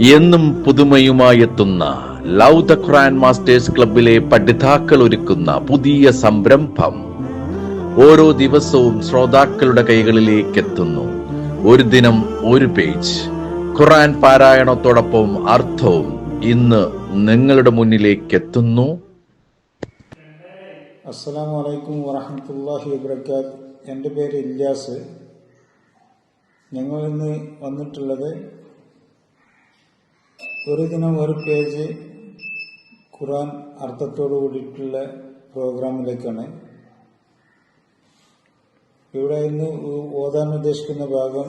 എന്നും പുതുമയുമായെത്തുന്ന love the Quran masters ക്ലബിലെ പഠിതാക്കൾ ഒരുക്കുന്ന പുതിയ സംരംഭം ഓരോ ദിവസവും ശ്രോതാക്കളുടെ കൈകളിലേക്ക് എത്തുന്നു ഒരു ദിനം ഒരു പേജ്. ഖുറാൻ പാരായണത്തോടൊപ്പം അർത്ഥവും ഇന്ന് നിങ്ങളുടെ മുന്നിലേക്ക് എത്തുന്നു അലൈക്കും വറഹമത്തല്ലാഹി വബർക്കാത്ത് എന്റെ പേര് ഇല്യാസ്. ഞങ്ങൾ ഇന്ന് വന്നിട്ടുള്ളത് ഒരു ദിനം ഒരു പേജ് ഖുറാൻ അർത്ഥത്തോടു കൂടിയിട്ടുള്ള പ്രോഗ്രാമിലേക്കാണ്. ഇവിടെ ഇന്ന് ഓതാൻ ഉദ്ദേശിക്കുന്ന ഭാഗം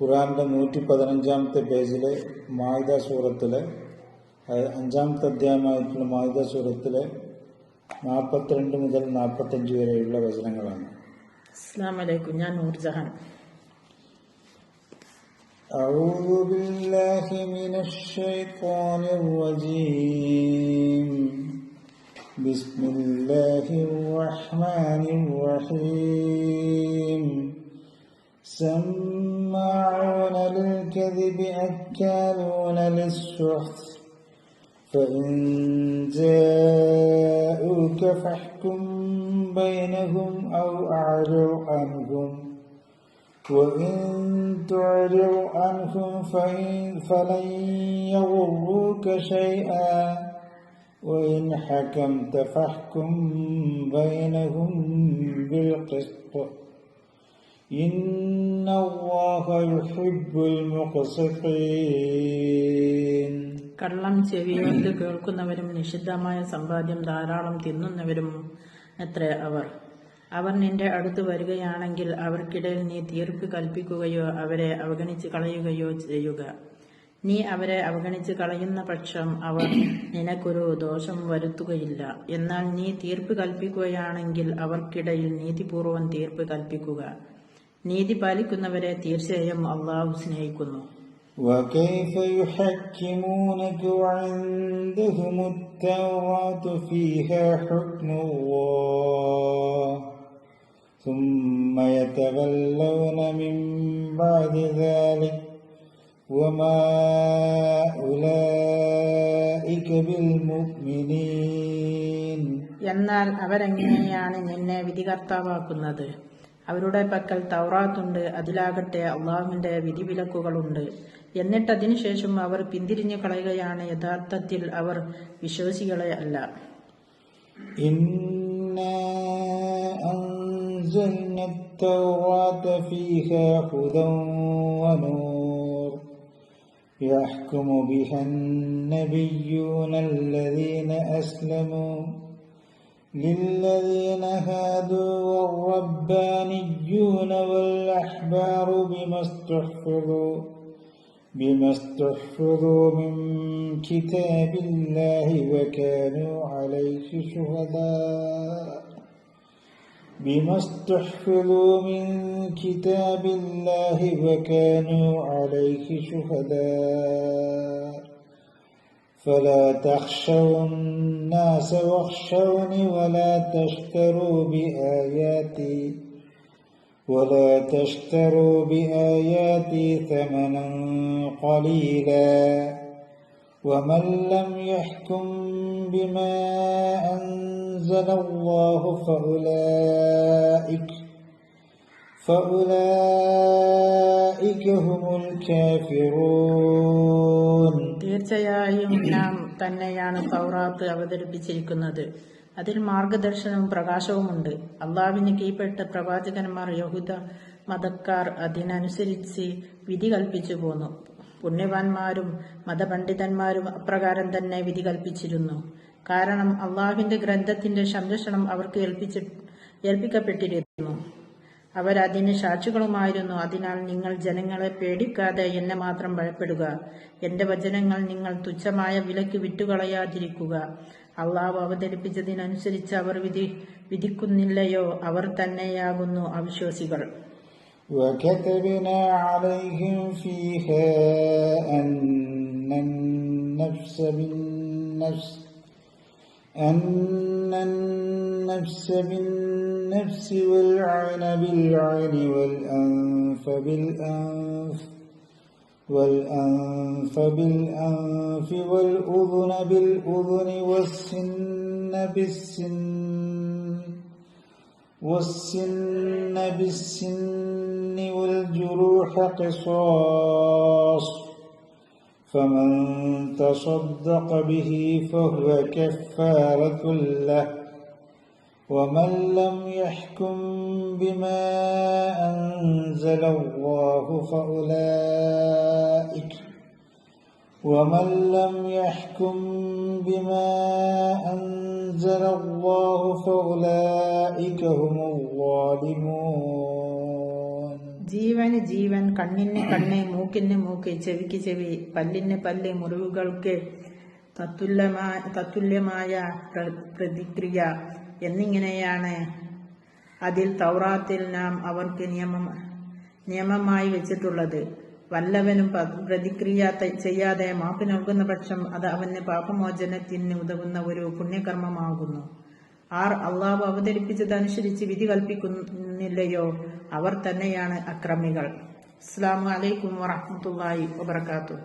ഖുറാന്റെ നൂറ്റി പതിനഞ്ചാമത്തെ പേജിലെ മായുദ സൂറത്തിലെ അഞ്ചാമത്തെ അധ്യായമായിട്ടുള്ള മായുദ സൂറത്തിലെ നാൽപ്പത്തിരണ്ട് മുതൽ നാൽപ്പത്തഞ്ച് വരെയുള്ള വചനങ്ങളാണ്. അസ്സാം വലൈക്കും ഞാൻ നൂർജഹാൻ. أعوذ بالله من الشيطان الرجيم. بسم الله الرحمن الرحيم. سماعون للكذب أكالون للسحت. فإن جاءوك فاحكم بينهم أو أعرض عنهم. وإن تعرض عنهم فإن فلن يضروك شيئا وإن حكمت فاحكم بينهم بالقسط إن الله يحب المقسطين കള്ളം ചെവിയോർത്ത് കേൾക്കുന്നവരും നിഷിദ്ധമായ സമ്പാദ്യം ധാരാളം തിന്നുന്നവരും എത്ര അവർ അവർ നിന്റെ അടുത്ത് വരികയാണെങ്കിൽ അവർക്കിടയിൽ നീ തീർപ്പ് കൽപ്പിക്കുകയോ അവരെ അവഗണിച്ച് കളയുകയോ ചെയ്യുക നീ അവരെ അവഗണിച്ച് കളയുന്ന പക്ഷം അവർ നിനക്കൊരു ദോഷം വരുത്തുകയില്ല എന്നാൽ നീ തീർപ്പ് കൽപ്പിക്കുകയാണെങ്കിൽ അവർക്കിടയിൽ നീതിപൂർവം തീർപ്പ് കൽപ്പിക്കുക നീതി പാലിക്കുന്നവരെ തീർച്ചയായും അള്ളാഹു സ്നേഹിക്കുന്നു وكيف يحكمونك وعندهم التوراة فيها حكم الله ثم يتولون من بعد ذلك وما أولئك بالمؤمنين എന്നാൽ അവരെങ്ങനെയാണ് നിന്നെ വിധികർത്താവാക്കുന്നത് അവരുടെ പക്കൽ തൗറാത്തുണ്ട് അതിലാകട്ടെ അള്ളാഹുവിന്റെ വിധിവിലക്കുകളുണ്ട് എന്നിട്ട് അതിനുശേഷം അവർ പിന്തിരിഞ്ഞു കളയുകയാണ് യഥാർത്ഥത്തിൽ അവർ വിശ്വാസികളെ അല്ല إنا أنزلنا التوراة فيها هدى ونور. يحكم بها النبيون الذين أسلموا للذين هادوا والربانيون والأحبار بما استحفظوا بما استحفظوا من كتاب الله وكانوا عليه شهداء. بما استحفظوا من كتاب الله وكانوا عليه شهداء. فلا تخشوا الناس واخشوني ولا تشتروا بآياتي ولا تشتروا بآياتي ثمنا قليلا. ومن لم يحكم بما أنزل الله فأولئك فأولئك هم الكافرون തീർച്ചയായും നാം തന്നെയാണ് തൗറാത്ത് അവതരിപ്പിച്ചിരിക്കുന്നത് അതിൽ മാർഗദർശനവും പ്രകാശവുമുണ്ട് അള്ളാവിന് കീഴ്പ്പെട്ട പ്രവാചകന്മാർ യഹൂദ മതക്കാർ അതിനനുസരിച്ച് വിധി കൽപ്പിച്ചു പോന്നു പുണ്യവാന്മാരും മതപണ്ഡിതന്മാരും അപ്രകാരം തന്നെ വിധി കൽപ്പിച്ചിരുന്നു. കാരണം അള്ളാഹുവിന്റെ ഗ്രന്ഥത്തിന്റെ സംരക്ഷണം അവർക്ക് ഏൽപ്പിച്ച് ഏൽപ്പിക്കപ്പെട്ടിരുന്നു. അവരതിന് സാക്ഷികളുമായിരുന്നു. അതിനാൽ നിങ്ങൾ ജനങ്ങളെ പേടിക്കാതെ എന്നെ മാത്രം ഭയപ്പെടുക. എന്റെ വചനങ്ങൾ നിങ്ങൾ തുച്ഛമായ വിലക്ക് വിറ്റുകളയാതിരിക്കുക. അള്ളാഹു അവതരിപ്പിച്ചതിനനുസരിച്ച് അവർ വിധി വിധിക്കുന്നില്ലയോ? അവർ തന്നെയാകുന്നു അവിശ്വാസികൾ. وكتبنا عليهم فيها أن النفس بالنفس أن النفس بالنفس والعين بالعين والأنف بالأنف والأنف بالأنف والأذن بالأذن والسن بالسن والسن بالسن والجروح قصاص. فمن تصدق به فهو كفارة له. ومن لم يحكم بما أنزل الله فأولئك ومن لم يحكم بما أنزل الله فأولئك هم الظالمون ജീവന് ജീവൻ കണ്ണിന് കണ്ണ് മൂക്കിന് മൂക്ക് ചെവിക്ക് ചെവി പല്ലിന് പല്ല് മുറിവുകൾക്ക് തത്തുല്യമായ തത്തുല്യമായ പ്ര- പ്രതിക്രിയ എന്നിങ്ങനെയാണ് അതിൽ തൗറാത്തിൽ നാം അവർക്ക് നിയമം നിയമമായി വെച്ചിട്ടുള്ളത് വല്ലവനും പ്രതിക്രിയ ചെയ്യാതെ മാപ്പ് നൽകുന്ന പക്ഷം അത് അവന് പാപമോചനത്തിന് ഉതകുന്ന ഒരു പുണ്യകർമ്മമാകുന്നു. ആർ അള്ളാഹു അവതരിപ്പിച്ചതനുസരിച്ച് വിധി കൽപ്പിക്കുന്നില്ലയോ? അവർ തന്നെയാണ് അക്രമികൾ. അസ്സാം വലൈക്കും വാഹമത്തല്ലായി വാബർക്കാത്തു